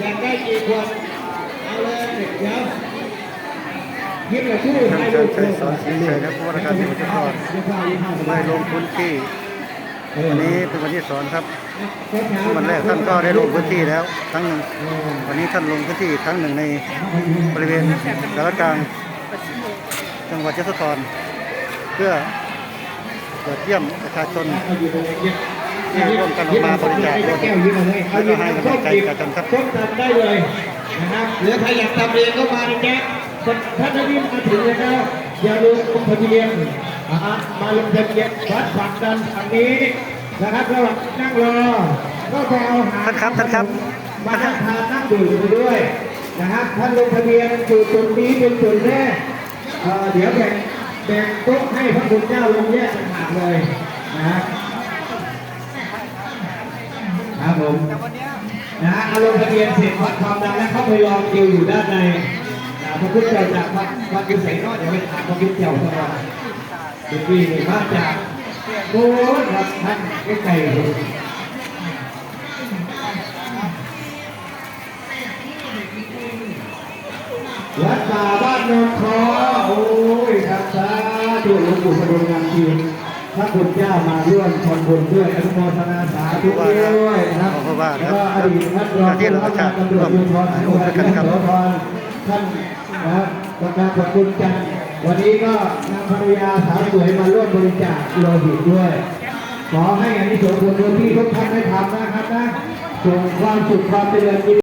อยากได้กี่คนเอาเลยเดี๋ยวยิ้มเลยชื่อท่านให้ลูกชัยสอนศรีชัยครับผู้ว่าราชการจังหวัดชุมพรได้ลงพื้นที่วันนี้เป็นวันที่สองครับวันแรกท่านก็ได้ลงพื้นที่แล้วครั้งหนึ่งวันนี้ท่านลงพื้นที่อีกครั้งหนึ่งในบริเวณสารกลางจังหวัดยโสธรเพื่อตรวจเยี่ยมประชาชน ที่ร่วมกันมาบริจาครถแก้วยิ้มมาเลยอายิ้มแล้วก็ให้กำลังใจประชาชนครับต้นทำได้เลยนะครับหรือใครอยากทำเองก็มานะแจ๊คถ้าจะวิ่มาถึงแล้วอย่าลืมลงทะเบียนมาลงทะเบียนวัดฝักดันทางนี้นะครับระหว่างนั่งรอก็ไปเอาหาท่านครับท่านครับมาทานนั่งดื่มไปด้วยนะครับท่านลงทะเบียนจุดจุดนี้เป็นจุดแรกเอ่อเดี๋ยวแบ่งแบ่งโต๊ะให้พระคุณเจ้าลงแยกต่างหากเลยนะครับ ครับผมนะฮะเอาลงทะเบียนเสร็จวัดความดังแล้วเข้าไปรอคิวอยู่ด้านในนะพระพุทธเจ้าจากวัดวัดกุศลก็เดี๋ยวไปถามพระพุทธเจ้าสักวันเดี๋ยวพี่นี่มาจากโน้นครับท่านใกล้ๆเลวัดป่าบ้านนนทอโอ้ยครับสาธุหลวงปู่พระดงงามที พระคุณเจ้ามาร่วมทำบุญด้วยอนุโมทนาสาธุด้วยนะครับขอบคุณมากแล้วครับก็อดีตท่านรองผู้ว่าการตำรวจภูธรจังหวัดยโสธรท่านนะครับประการขอบคุณจันทร์วันนี้ก็นางภรรยาสาวสวยมาร่วมบริจาคโลหิตด้วย ขอให้อันนี้ส่งผลบุญที่ทุกท่านได้ทำนะครับนะส่งความสุขความเจริญ